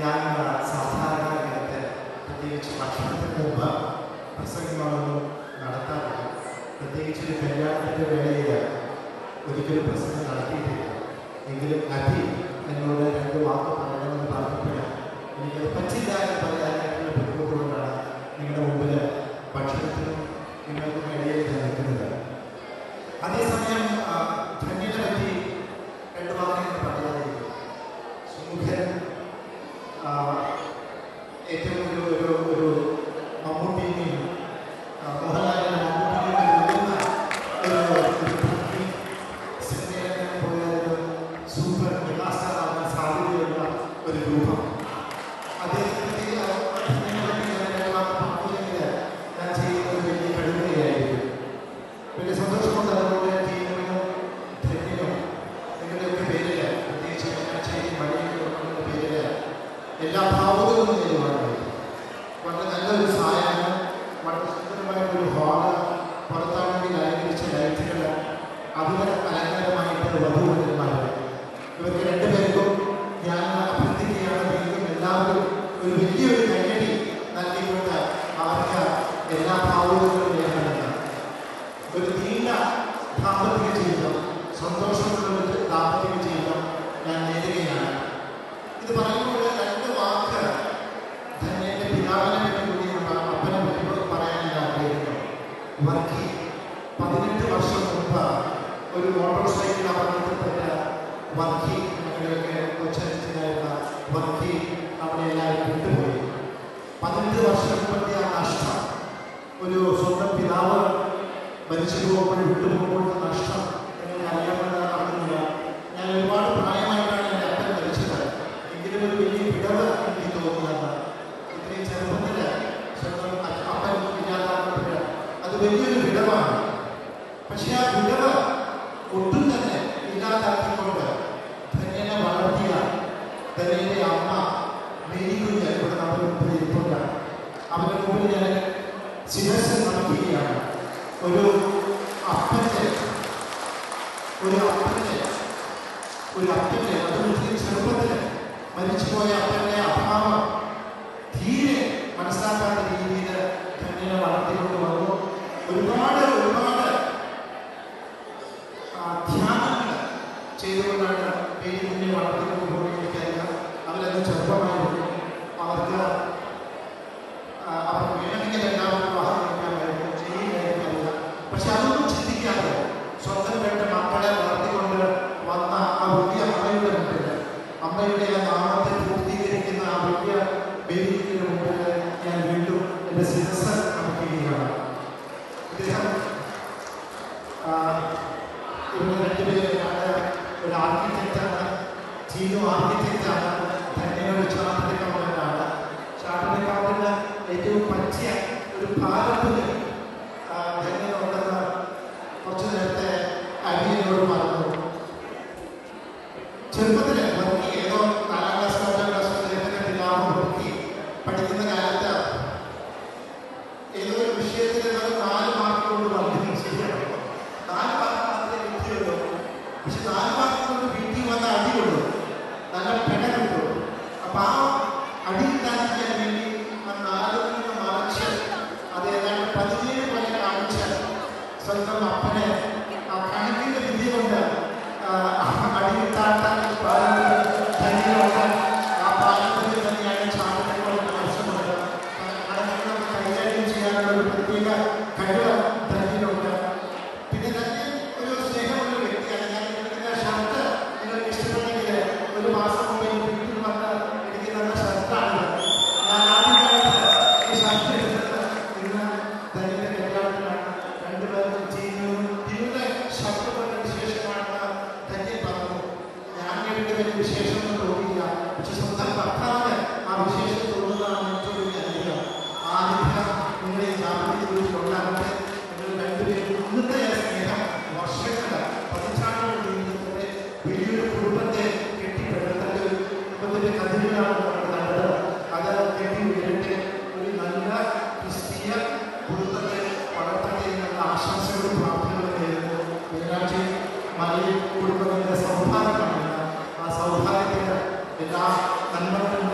ആ, സാധാരണക്കാരത്തെ പ്രത്യേകിച്ച് ഭക്ഷണത്തിന് മുമ്പ് പ്രസംഗങ്ങളൊന്നും നടത്താറില്ല പ്രത്യേകിച്ച് ഒരു കല്യാണത്തിന്റെ വേളയിൽ ഒരിക്കലും പ്രസംഗം നടത്തിയിട്ടില്ല. എങ്കിലും അഭി എന്നോട് രണ്ട് വാക്ക് പറയണമെന്ന് പറഞ്ഞപ്പോഴാണ് അതുപോലെ അലങ്കാരമായിട്ട് വധുവരന്മാർ ഇവർക്ക് രണ്ടുപേർക്കും ഞാൻ അഭ്യർത്ഥിക്കുകയാണ് വീണ്ടും എല്ലാവരും ഒരു വലിയൊരു കൈയടി നൽകിക്കൊണ്ട് അവർക്ക് എല്ലാ ഭാവുകങ്ങളും നേടണമെന്ന് ഒരു നീണ്ട ദാമ്പത്തിക ജീവിതം സന്തോഷമുള്ള ദാമ്പത്തിക ജീവിതം ഞാൻ നേരുകയാണ് ഇത് പറയുമ്പോൾ ഒരു മോട്ടോർ സൈക്കിൾ അപകടത്തിൽപ്പെട്ട വർക്കി ഞങ്ങളുടെയൊക്കെ കൊച്ചനുജനായിരുന്ന വർക്കി അവിടെ എല്ലാവരും വിട്ടുപോയി. പതിനെട്ട് വർഷം പറ്റിയ നഷ്ടം ഒരു സ്വന്തം പിതാവ് മരിച്ചു പോകുമ്പോൾ വിട്ടുപോകുമ്പോഴത്തെ നഷ്ടം ഒരു അപ്പന്റെ ഒരു അപ്പന്റെ ഒരു അപ്പന്റെ അതും ചെറുപ്പത്തിൽ മരിച്ചുപോയ അപ്പന്റെ അഭാവം എന്റെ ശിരസ് നമുക്കുകയാണ് ഇദ്ദേഹം ആ, ഇവർ രണ്ടുപേരാണ് ഒരു ആർക്കിടെക്റ്റാണ് ചീനു ആർക്കിടെക്റ്റാണ് ധന്യയുടെ ചാർട്ടഡ് അക്കൗണ്ടന്റ് ഏറ്റവും പറ്റിയ ഒരു പാരമ്പര്യം ധന്യനുണ്ടെന്ന് കുറച്ചു നേരത്തെ വിജയത്തിന്റെ വെറും നാല് മാർക്ക് കൊണ്ട് വർദ്ധിപ്പിക്കുകയാണ് നാല് മാർക്ക് മാത്രമേ വിദ്യയുള്ളൂ പക്ഷെ നാല് മാർക്ക് കൊണ്ട് വിദ്യ വന്ന അടിയുള്ളൂ നല്ല പെട കിട്ടുള്ളൂ അപ്പൊ ആ അടി ഉണ്ടാക്കി വിശേഷം എന്ന് തോന്നില്ല പക്ഷെ സ്വന്തം എല്ലാ നന്മകളും